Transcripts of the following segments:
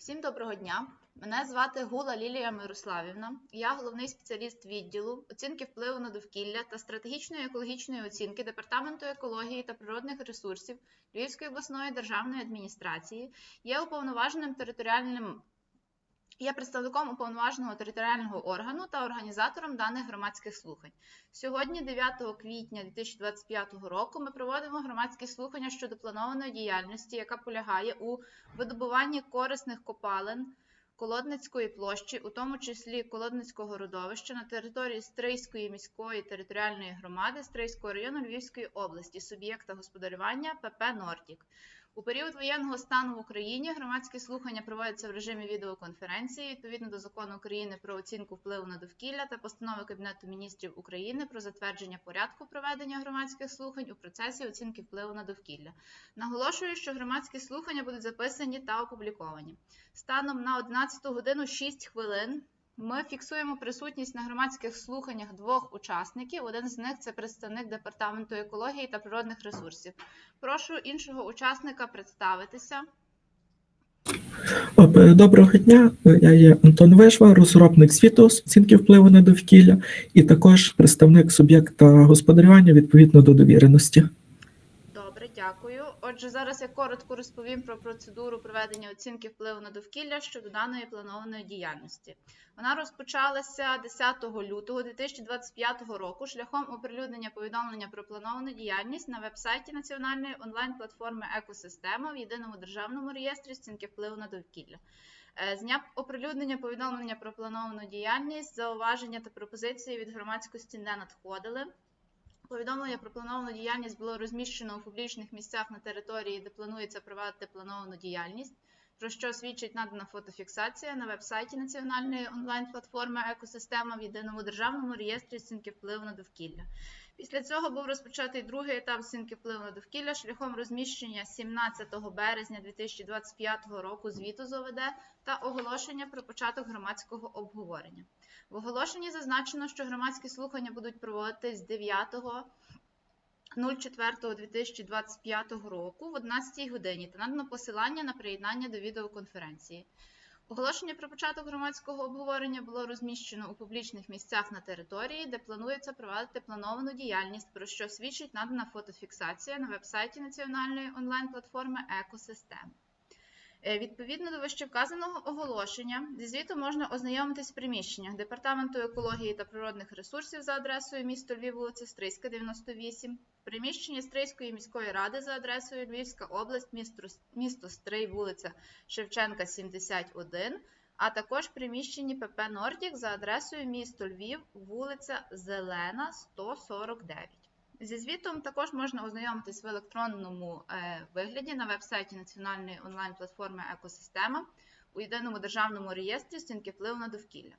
Всім доброго дня. Мене звати Гула Лілія Мирославівна. Я головний спеціаліст відділу оцінки впливу на довкілля та стратегічної екологічної оцінки Департаменту екології та природних ресурсів Львівської обласної державної адміністрації. Є уповноваженим територіальним. Є представником уповноваженого територіального органу та організатором даних громадських слухань. Сьогодні, 9 квітня 2025 року, ми проводимо громадські слухання щодо планованої діяльності, яка полягає у видобуванні корисних копалин Колодницької площі, у тому числі Колодницького родовища на території Стрийської міської територіальної громади Стрийського району Львівської області, суб'єкта господарювання ПП Нортік. У період воєнного стану в Україні громадські слухання проводяться в режимі відеоконференції відповідно до закону України про оцінку впливу на довкілля та постанови Кабінету міністрів України про затвердження порядку проведення громадських слухань у процесі оцінки впливу на довкілля. Наголошую, що громадські слухання будуть записані та опубліковані. Станом на 11 годину 6 хвилин ми фіксуємо присутність на громадських слуханнях двох учасників. Один з них це представник департаменту екології та природних ресурсів. Прошу іншого учасника представитися. Е, Доброго дня, я є Антон Вишва, розробник світу з оцінки впливу на довкілля і також представник суб'єкта господарювання відповідно до довіреності. Отже, зараз я коротко розповім про процедуру проведення оцінки впливу на довкілля щодо даної планованої діяльності. Вона розпочалася 10 лютого 2025 року шляхом оприлюднення повідомлення про плановану діяльність на веб-сайті національної онлайн-платформи Екосистема в єдиному державному реєстрі оцінки впливу на довкілля. Е, З дня оприлюднення повідомлення про плановану діяльність, зауваження та пропозиції від громадськості не надходили. Повідомлення про плановану діяльність було розміщено у публічних місцях на території, де планується провадити плановану діяльність, про що свідчить надана фотофіксація на веб-сайті національної онлайн-платформи Екосистема в єдиному державному реєстрі оцінки впливу на довкілля. Після цього був розпочатий другий етап оцінки впливу на довкілля шляхом розміщення 17 березня 2025 року звіту з ОВД та оголошення про початок громадського обговорення. В оголошенні зазначено, що громадські слухання будуть проводитись з 9 04.2025 року в 11 годині та надано посилання на приєднання до відеоконференції. Оголошення про початок громадського обговорення було розміщено у публічних місцях на території, де планується провадити плановану діяльність, про що свідчить надана фотофіксація на веб-сайті національної онлайн-платформи Екосистема. Е, Відповідно до вищевказаного оголошення, зі звіту можна ознайомитись з приміщеннях Департаменту екології та природних ресурсів за адресою місто Львів, вулиця Стрийська, 98, приміщення Стрийської міської ради за адресою Львівська область, місто, місто Стрий, вулиця Шевченка, 71, а також приміщенні ПП Нордік за адресою місто Львів, вулиця Зелена, 149. Зі звітом також можна ознайомитись в електронному е, вигляді на веб-сайті національної онлайн-платформи Екосистема у єдиному державному реєстрі оцінки впливу на довкілля.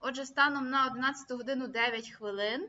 Отже, станом на 11 годину 9 хвилин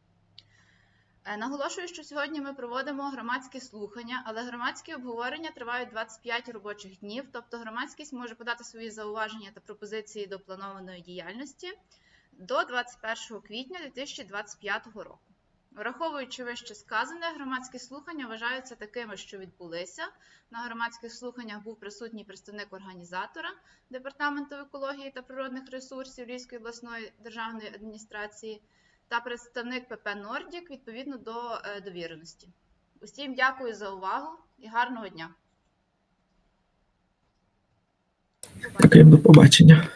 Е, Наголошую, що сьогодні ми проводимо громадські слухання, але громадські обговорення тривають 25 робочих днів, тобто громадськість може подати свої зауваження та пропозиції до планованої діяльності до 21 квітня 2025 року. Враховуючи вище сказане, громадські слухання вважаються такими, що відбулися. На громадських слуханнях був присутній представник організатора Департаменту екології та природних ресурсів Львівської обласної державної адміністрації та представник ПП Нордік відповідно до е, довіреності. Усім дякую за увагу і гарного дня. Дякую, до побачення.